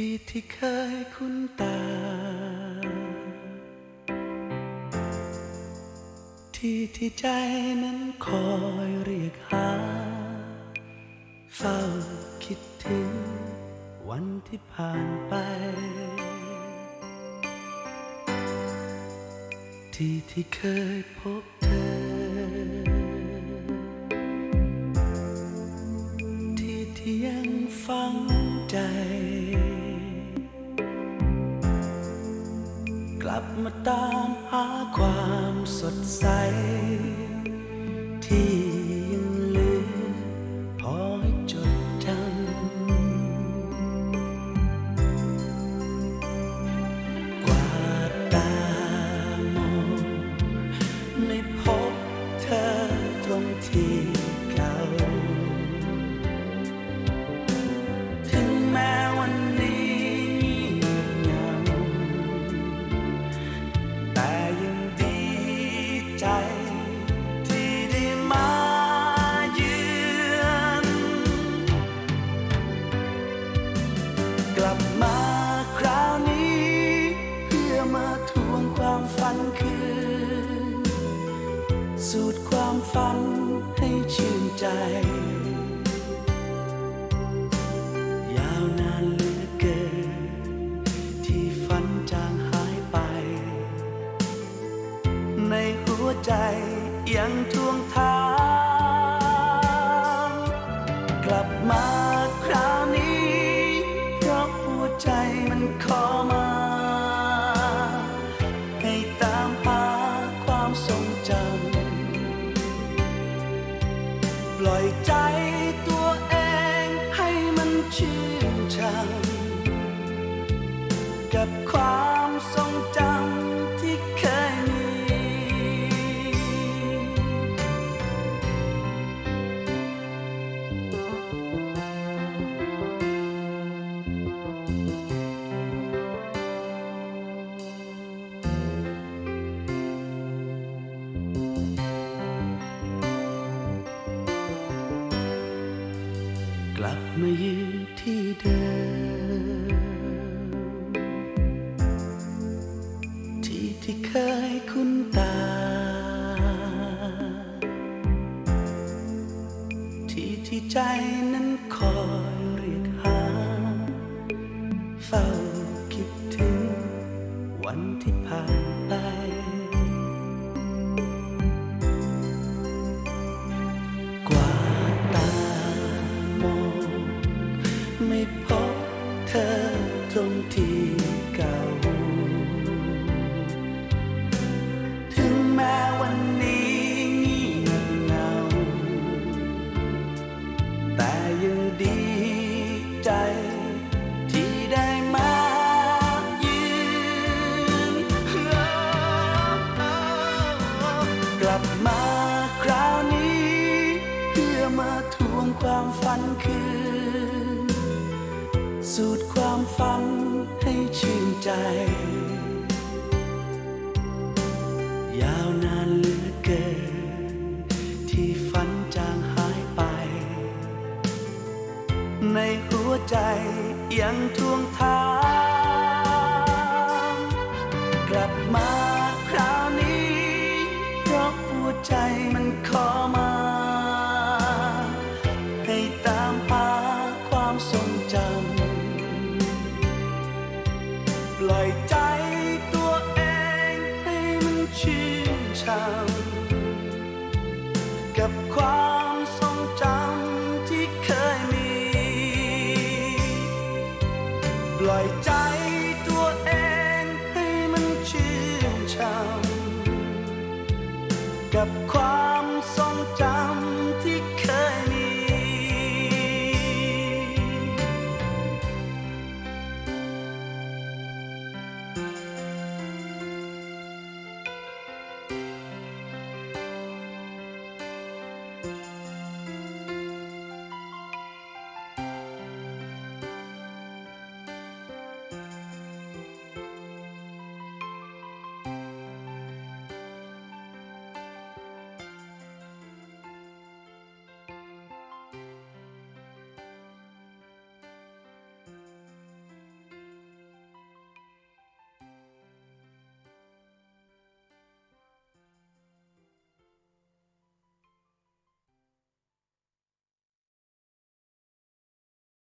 ที่ที่เคยคุ้นตา ที่ที่ใจนั้นคอยเรียกหา เฝ้าคิดถึงวันที่ผ่านไป ที่ที่เคยพบเธอ ที่ที่ยังฝัง มาตามหาความสดใสที่ สูตรความฝันให้ชื่นใจ ยาวนานเหลือเกิน ที่ฝันจางหายไป ในหัวใจยังทวงทา ชื่นชังกับความทรงจำที่เคยมี กลับมายืน ที่เดิม ที่ที่เคยคุ้นตา ที่ที่ใจนั้นคอย ที่ ยังทวงถามกลับมาคราวนี้ เพราะหัวใจมันขอมา ให้ตามหาความทรงจำปล่อยใจตัวเองให้มันชื่นช่ำกับความ ช้ำกับความทรงจำ